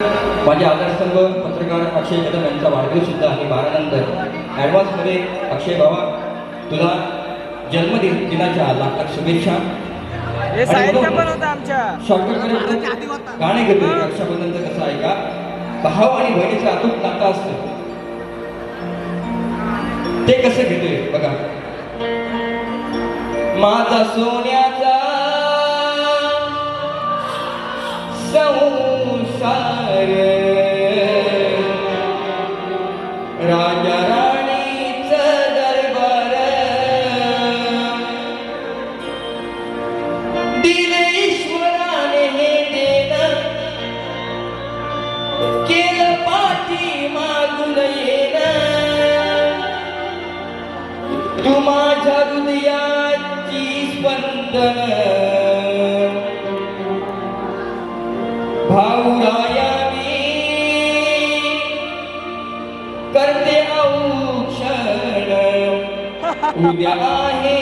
माझे आदरस्तंभ पत्रकार अक्षय कदम यांचा वाढदिवस सुद्धा आहे बारा नंतर ॲडव्हान्समध्ये अक्षय बाबा तुला जन्मदिन दिनाच्या लाख लाख शुभेच्छा. हे साहित्य पण होतं आमच्या. शॉर्टकट गाणे घेतो रक्षाबंधनचं कसं आहे का? भाव आणि बहिणीचं अतूट नातं असतं. ते कसं घेतोय? बघा. माझा सोन्याचा तू माझ्या हृदयाची स्पंदन. भाऊराया मी करते औक्षण. उद्या आहे